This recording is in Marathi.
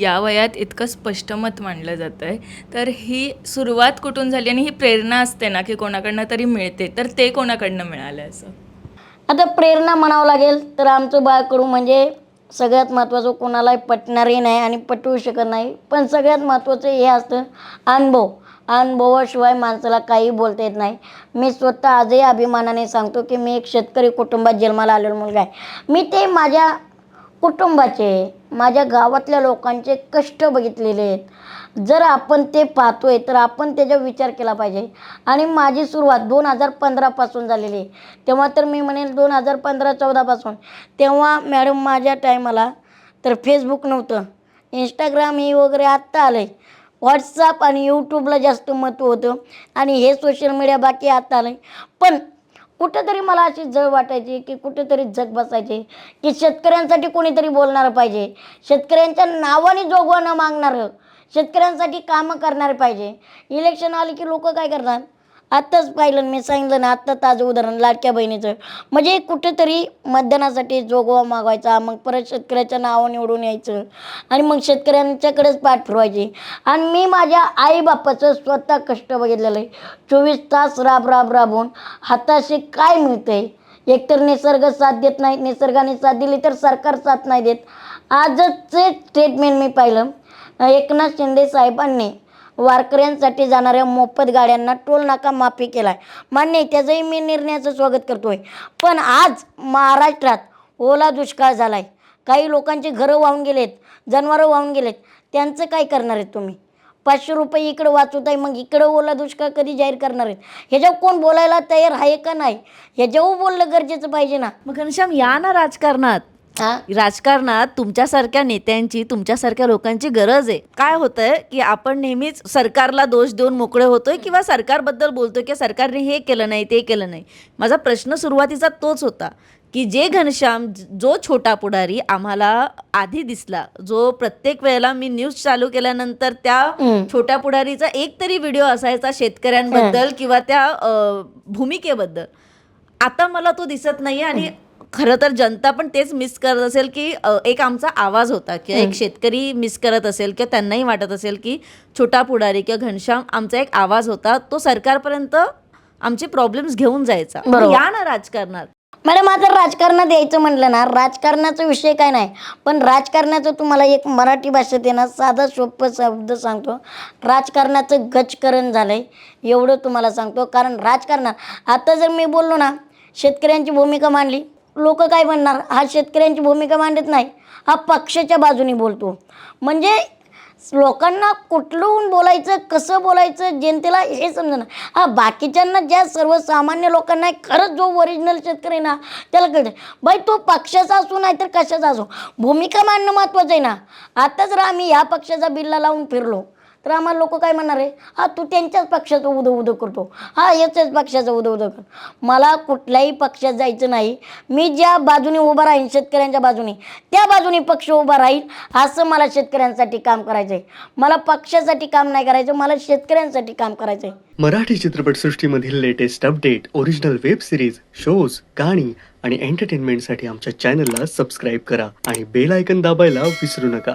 या वयात इतकं स्पष्ट मत मांडलं जातं आहे तर ही सुरुवात कुठून झाली आणि ही प्रेरणा असते ना की कोणाकडनं तरी मिळते तर ते कोणाकडनं मिळालं असं? आता प्रेरणा म्हणावं लागेल तर आमचं बाळकडू म्हणजे सगळ्यात महत्त्वाचं कोणालाही पटणारही नाही आणि पटवू शकत नाही. पण सगळ्यात महत्त्वाचं हे असतं अनुभव. अनुभवाशिवाय माणसाला काही बोलता येत नाही. मी स्वतः आजही अभिमानाने सांगतो की मी एक शेतकरी कुटुंबात जन्माला आलेलो मुलगा आहे. मी ते माझ्या कुटुंबाचे माझ्या गावातल्या लोकांचे कष्ट बघितलेले आहेत. जर आपण ते पाहतोय तर आपण त्याचा विचार केला पाहिजे. आणि माझी सुरुवात दोन हजार पंधरापासून झालेली आहे. तेव्हा तर मी म्हणेल दोन हजार पंधरा चौदापासून तेव्हा मॅडम माझ्या टायमाला तर फेसबुक नव्हतं. इंस्टाग्राम ही वगैरे आत्ता आलं आहे व्हॉट्सअप आणि यूट्यूबला जास्त महत्त्व होतं. आणि हे सोशल मीडिया बाकी आत्ता आलं आहे पण कुठेतरी मला अशी जळ वाटायची की कुठेतरी जग बसायचे की शेतकऱ्यांसाठी कोणीतरी बोलणारं पाहिजे. शेतकऱ्यांच्या नावाने जोगवा न मागणारं शेतकऱ्यांसाठी कामं करणारे पाहिजे. इलेक्शन आले की लोक काय करतात? आत्ताच पाहिलं मी सांगितलं ना आत्ता ताजं उदाहरण लाडक्या बहिणीचं. म्हणजे कुठेतरी मतदानासाठी जोगवा मागवायचा मग परत शेतकऱ्याच्या नावं निवडून यायचं आणि मग शेतकऱ्यांच्याकडेच पाठ फिरवायची. आणि मी माझ्या आईबापाचं स्वतः कष्ट बघितलेलं आहे. चोवीस तास राब राब राबून हाताशी काय मिळतंय? एकतर निसर्ग साथ देत नाही निसर्गाने साथ दिली तर सरकार साथ नाही देत. आजचे स्टेटमेंट मी पाहिलं. एकनाथ शिंदे साहेबांनी वारकऱ्यांसाठी जाणाऱ्या मोफत गाड्यांना टोल नाका माफी केला आहे मान्य त्याचंही मी निर्णयाचं स्वागत करतो आहे पण आज महाराष्ट्रात ओला दुष्काळ झाला आहे काही लोकांची घरं वाहून गेलेत जनावरं वाहून गेलेत. त्यांचं काय करणार आहेत तुम्ही? पाचशे रुपये इकडं वाचवत आहे मग इकडं ओला दुष्काळ कधी जाहीर करणार आहेत? ह्याच्यावर कोण बोलायला तयार आहे का नाही? ह्याच्यावर बोललं गरजेचं पाहिजे ना. मग घनश्याम या ना राजकारणात. राजकारणात तुमच्यासारख्या नेत्यांची तुमच्यासारख्या लोकांची गरज आहे. काय होतंय की आपण नेहमीच सरकारला दोष देऊन मोकळे होतोय किंवा सरकारबद्दल बोलतोय की सरकारने हे केलं नाही ते केलं नाही? माझा प्रश्न सुरुवातीचा तोच होता की जे घनश्याम ज- छोटा पुढारी आम्हाला आधी दिसला जो प्रत्येक वेळेला मी न्यूज चालू केल्यानंतर त्या छोट्या पुढारीचा एक तरी व्हिडिओ असायचा शेतकऱ्यांबद्दल किंवा त्या भूमिकेबद्दल. आता मला तो दिसत नाहीये आणि खरं तर जनता पण तेच मिस करत असेल की एक आमचा आवाज होता किंवा एक शेतकरी मिस करत असेल किंवा त्यांनाही वाटत असेल की छोटा पुढारी किंवा घनश्याम आमचा एक आवाज होता तो सरकारपर्यंत आमचे प्रॉब्लेम्स घेऊन जायचा. या ना राजकारणात. मॅडम आता राजकारणात यायचं म्हटलं ना राजकारणाचा विषय काय नाही. पण राजकारणाचं तुम्हाला एक मराठी भाषेत ना साधा सोपं शब्द सांगतो. राजकारणाचं गजकरण झालं आहे एवढं तुम्हाला सांगतो. कारण राजकारणात आता जर मी बोललो ना शेतकऱ्यांची भूमिका मांडली लोक काय म्हणणार? हा शेतकऱ्यांची भूमिका मांडत नाही. हा पक्षाच्या बाजूने बोलतो. म्हणजे लोकांना कुठलंहून बोलायचं कसं बोलायचं जनतेला हे समजणं हा बाकीच्यांना ज्या सर्वसामान्य लोकांना खरंच जो ओरिजिनल शेतकरी आहे ना त्याला कळतं. बाई तो पक्षाचा असो नाही तर कशाचा असो. भूमिका मांडणं महत्त्वाचं आहे ना. आता जर आम्ही ह्या पक्षाचा बिल्ला लावून फिरलो. तर आम्हाला लोक काय म्हणणार आहे? हा तू त्यांच्याच पक्षाचं उदो उदो करतो. हा याच्याच पक्षाचं उदो उदो कर. मला कुठल्याही पक्षात जायचं नाही. मी ज्या बाजूने उभा राहीन शेतकऱ्यांच्या बाजूने त्या बाजूने पक्ष उभा राहील असं मला शेतकऱ्यांसाठी काम करायचं आहे मला पक्षासाठी काम नाही करायचं मला शेतकऱ्यांसाठी काम करायचं आहे Marathi चित्रपटसृष्टीमधील latest update original web series shows गाणी आणि एंटरटेनमेंटसाठी आमच्या चॅनलला सबस्क्राईब करा आणि बेल आयकन दाबायला विसरू नका.